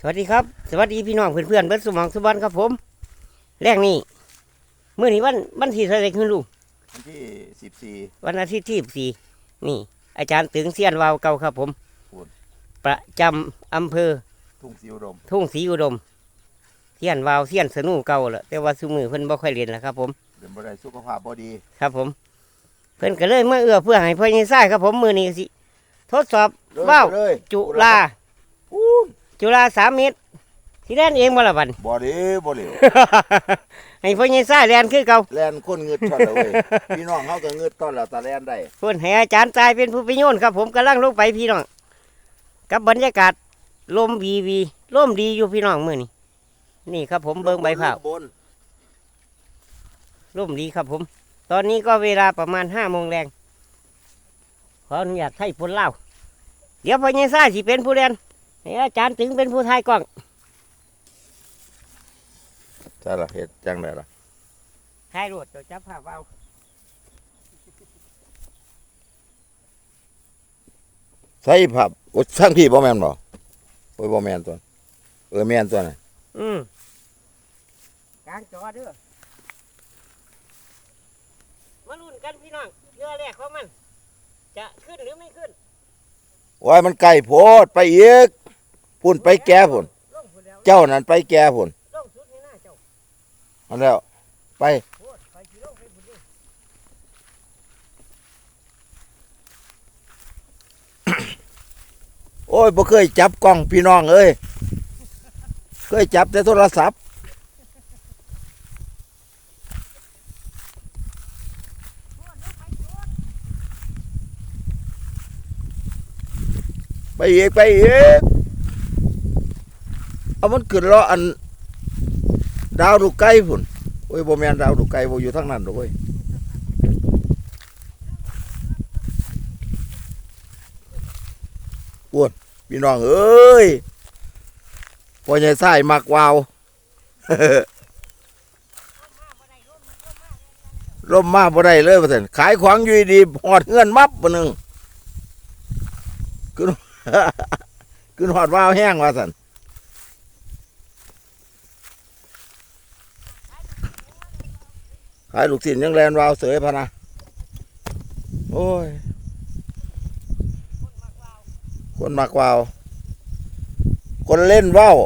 สวัสดีครับ สวัสดีพี่น้องเพื่อนๆเบิร์ดสมองสุบันครับผม แรกนี่เมื่อนี้วันวันที่เท่าไหรขึ้นลูกวันที่สิบสี่วันอาทิตย์ที่สี่นี่ อาจารย์ตึงเสียนวาวเก่าครับ ผมพูดประจำอำเภอ ทุ่งสีอุดม ทุ่งศรีอุดมเสียนวาวเสียนสนุเก่าแหละแต่ว่าซุมือเพิ่นบ่ค่อยเรียนแล้วครับ ผมเดินบ่ได้สุขภาพบ่ดี ครับผม เพิ่นก็เลยเมื่อเอื้อเพื่อให้พ่อใหญ่ไส้ครับ ผมมือนี้สิทดสอบว่าวเลยจุลาพูน จุลาสามเมตรที่แล่นเองบ่ละบัดบ่ดีบ่เหลวให้พ่อใหญ่ไส้เรียนคือเก่าแลนคนเงืดตอนละเว้ยพี่น้องเฮาก็เงืดตอนแล้วตาแลนได้เพิ่นให้อาจารย์ตายเป็นผู้พิโยนครับ ผมกำลังลงไปพี่น้องกับบรรยากาศลมวีวีลมดีอยู่พี่น้องมื้อนี้นี่ครับ ผมเบิ่งใบเผาบนลมดีครับผม ตอนนี้ก็เวลาประมาณห้าโมงแรงขออนุญาตให้พลเล่าเดี๋ยวพ่อใหญ่ไส้สิเป็นผู้เรียน ให้อาจารย์ถึงเป็นผู้ทายกล้องใช่ล่ะเฮ็ดจังได๋ล่ะทายรวดเดี๋ยวจับภาพเอาใส่ภาพโอ้ทั้งพี่บ่แม่นบ่โอ้ยบ่แม่นตัว เออแม่นตัวน่ะอืมกลางจอเด้อมาลุ้นกันพี่น้องเรือแรกของมัน จะขึ้นหรือไม่ขึ้น โอ้ยมันไกลโพดไปอีก พุ่นไปแก่พุ่นเจ้านั่นไปแก่พุ่นลงสุดให้หน้าเจ้าอันแล้วไปโคตรไปสิลงไปพุ่นดิโอ้ยบ่เคยจับกล้องพี่น้องเอ้ยเคยจับแต่โทรศัพท์ไปอีกไปอีก เอามันขึ้นล้ออัน ดาวดูไก่พุ่นโอ้ยโบแมนดาวดูไก่บ่อยู่ทางนั้นดอกเว้ยพี่น้องเอ้ยพ่อใหญ่ไส้มักวาวล่มมาบ่ได้เลยว่าซั่นขายของอยู่ดีหอดเงินมับบ่หนึงขึ้นขึ้นหอดวาวแห้งว่าซั่นายลูกศิษย์ยังแลนวาวเสยพะนะโอ้ย คนมักวาว คนเล่นว่าว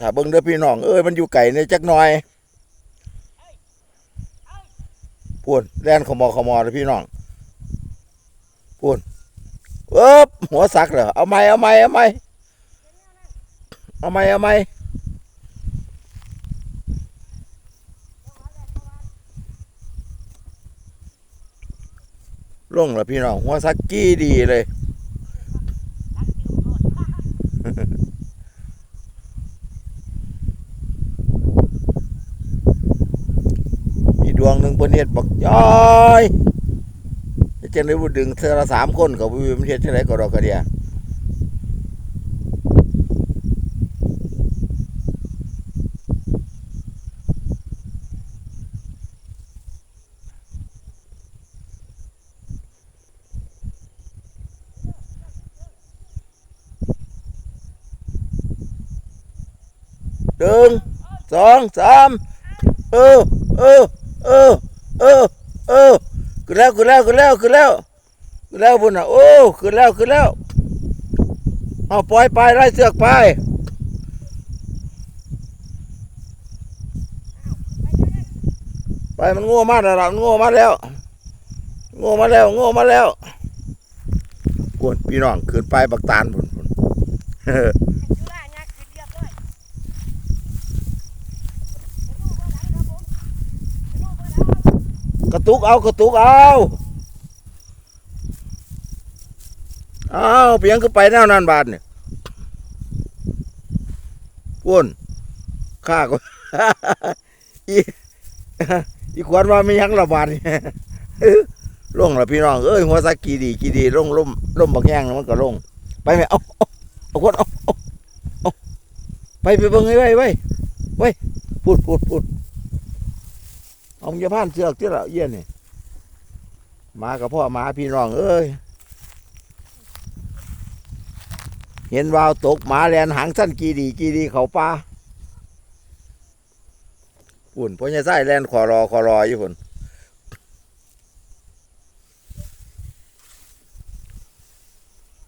ถ้าเบิ่งเด้อพี่น้อง เอ้ย มันอยู่ไก่ในจักหน่อยพูนแล่นขมอขมอเลยพี่น้องพูนเอ๊บหัวสักเหรอเอาไหมเอาไหมเอาไหม เอาไหมเอาไหมลงแล้วพี่น้องหัวสักกี้ดีเลย มีดวงหนึ่งบนเฮ็ดบักย้อยจะได้บ่ดึงเธอละสามคนกับวิวมันเฮ็ดที่ไหนก็ดอกกระเดีย หนึ่งสองสามเออเออเออเออเออขึ้นแล้วขึ้นแล้วขึ้นแล้วขึ้นแล้วขึ้นแล้วบุญอะโอ้ขึ้นแล้วขึ้นแล้วเอาปล่อยไปไล่เสือกไปไปมันโง่มากแล้วมันโง่มากแล้วโง่มาแล้วโง่มาแล้วกวนพี่น้องขึ้นไปบักตาลพุ่นพุ่น จุฬายักษ์ขึ้นเรียบร้อย กระตุกเอากระตุกเอาเอาเพียงก็ไปแนวนันบาทเนี่ยพูนข้าก็อีอีขวัญว่าไม่ยังระบาดนี่ยลงล้วพี่น้องเอ้ยหัวสักกี่ดีกี่ดีลงล่มล่มบักแย่งมันก็ลง ไปไหมเอาเอาเอาคนเอาเอาไปไปเบิ่งไว้ไว้ไว้ไว้พูดพูดพูด เอาอย่าผ่านเสือกที่ละเยี่ยนี่มากับพ่อมาพี่น้องเอ้ยเห็นวาวตกหมาแลนหางสั้นกีดีกีดีเขาป่าปุ่นพ่อใหญ่ไส้แลนขอรอขอรออยู่พุ่น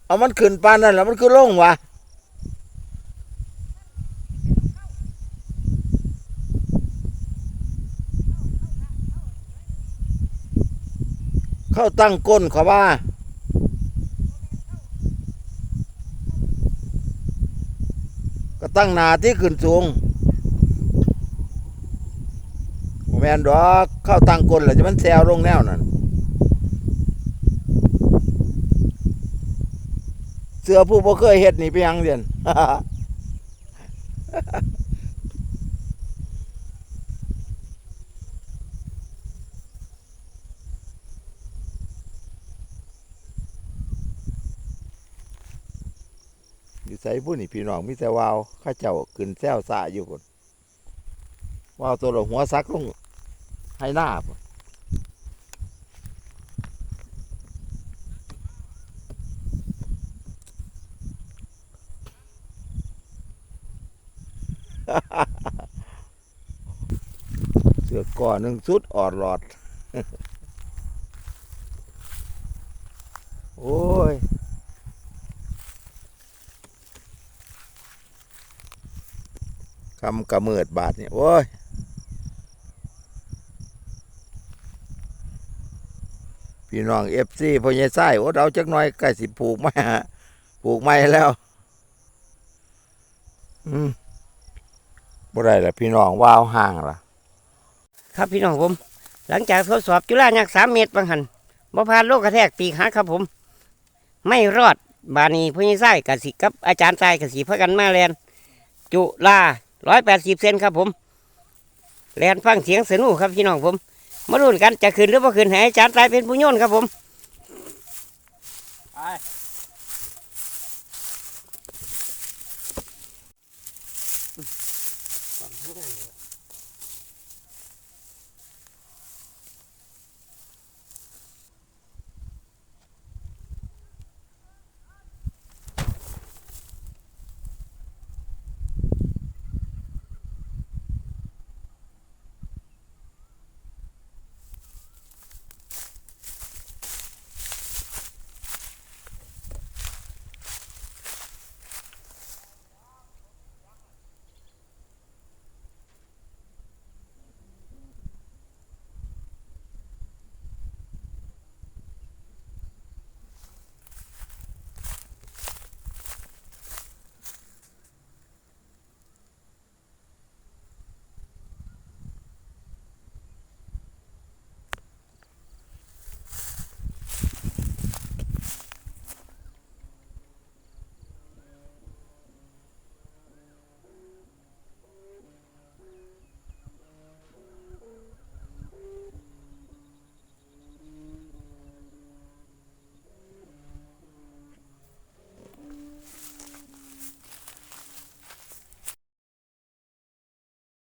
เอามันขึ้นปานนั่นแล้วมันคือลงวะ เข้าตั้งก้นเขาว่า ก็ตั้งหนาที่ขึ้นสูงแมนดอกเข้าตั้งก้นแล้วจะมันแซวลงแนวนั่นเสือผู้บ่เคยเฮ็ดนี่ไปยังเรียน อยู่ใส่ผู้นี่พี่น้องมีแต่วาวข้าเจ้าขึ้นแซวสาอยู่คนวาวตัวละหัวซักลงให้หน้าพุ่นเสือก่อนหนึ่งสุดออดหลอด โอ้ย คำกระเมิดบาทเนี่ยโอ้ยพี่น้องเอฟซีพ่อใหญ่ไส้โอ้เราจักหน้อยใกล้สิปลูกไม้ฮะปลูกไม้แล้ว อืมบ่ได้ละพี่น้องว้าวห่างละครับพี่น้องผม หลังจากทดสอบจุฬายักษ์สามเมตรบางหันบ่ผ่านโลกกระแทกปีกหักครับผม ไม่รอดบานีพี่ไส้กสิกับอาจารย์ทรายกสิพากันมาแลนจุฬา ร้อยแปดสิบเซนครับผมแลนฟังเสียงสนุกครับพี่น้องผม มาดูกันจะขึ้นหรือว่าขึ้นหายจานตายเป็นผู้ย่นครับผมไป